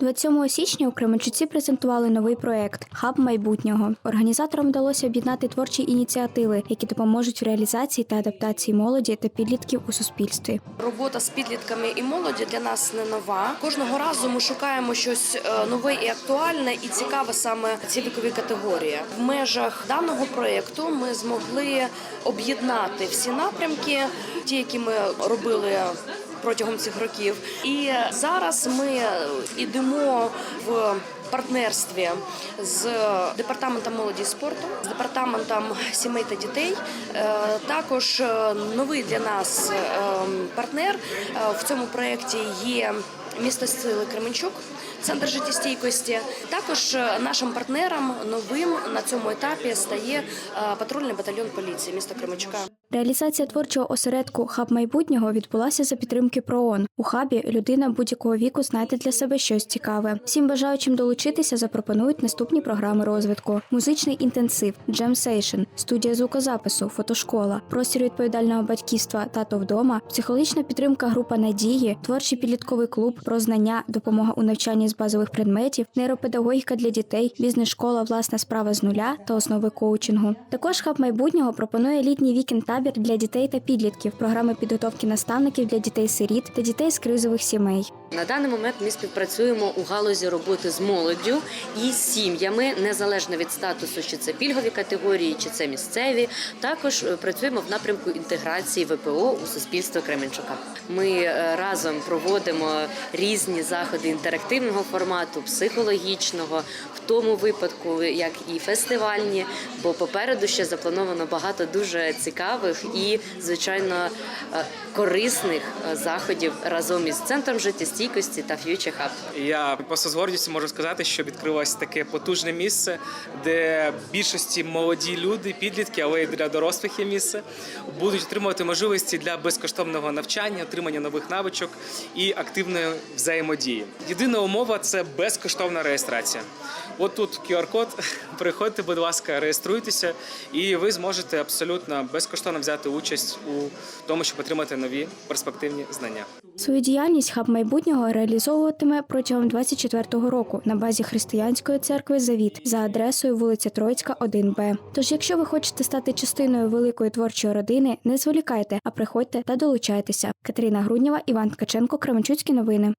27 січня у Кременчуці презентували новий проект Хаб майбутнього. Організаторам вдалося об'єднати творчі ініціативи, які допоможуть в реалізації та адаптації молоді та підлітків у суспільстві. Робота з підлітками і молоді для нас не нова. Кожного разу ми шукаємо щось е, нове і актуальне, і цікаве саме ці вікові категорії. В межах даного проєкту ми змогли об'єднати всі напрямки, ті, які ми робили. Протягом цих років, і зараз ми йдемо в партнерстві з департаментом молоді і спорту, з департаментом сімей та дітей. Е, Також е, новий для нас е, партнер в цьому проєкті є місто сили Кременчук. Центр життєстійкості також нашим партнером новим на цьому етапі стає патрульний батальйон поліції міста Кременчука. Реалізація творчого осередку Хаб майбутнього відбулася за підтримки ПРООН. У хабі людина будь-якого віку знайде для себе щось цікаве. Всім бажаючим долучитися запропонують наступні програми розвитку: музичний інтенсив, джемсейшн, студія звукозапису, фотошкола, простір відповідального батьківства тато вдома, психологічна підтримка група надії, творчий підлітковий клуб, про знання, допомога у навчанні з базових предметів, нейропедагогіка для дітей, бізнес-школа, власна справа з нуля та основи коучингу. Також хаб майбутнього пропонує літній вікенд табір для дітей та підлітків, програми підготовки наставників для дітей-сиріт та дітей з кризових сімей. На даний момент ми співпрацюємо у галузі роботи з молоддю і сім'ями, незалежно від статусу, чи це пільгові категорії, чи це місцеві. Також е, працюємо в напрямку інтеграції ВПО у суспільство Кременчука. Ми е, разом проводимо різні заходи інтерактивного формату, психологічного, в тому випадку, як і фестивальні, бо попереду ще заплановано багато дуже цікавих і, звичайно, е, корисних заходів разом із центром життєстійкості та Future Hub. Я просто з гордістю можу сказати, що відкрилось таке потужне місце, де більшості молоді люди, підлітки, але й для дорослих є місце, будуть отримувати можливості для безкоштовного навчання, отримання нових навичок і активної взаємодії. Єдина умова це безкоштовна реєстрація. От тут QR-код. Приходьте, будь ласка, реєструйтеся, і ви зможете абсолютно безкоштовно взяти участь у тому, щоб отримати нові перспективні знання. Свою діяльність хаб майбутнього реалізовуватиме протягом 24-го року на базі християнської церкви Завіт за адресою вулиця Троїцька, 1Б. Тож, якщо ви хочете стати частиною великої творчої родини, не зволікайте, а приходьте та долучайтеся. Катерина Груднєва, Іван Ткаченко, Кременчуцькі новини.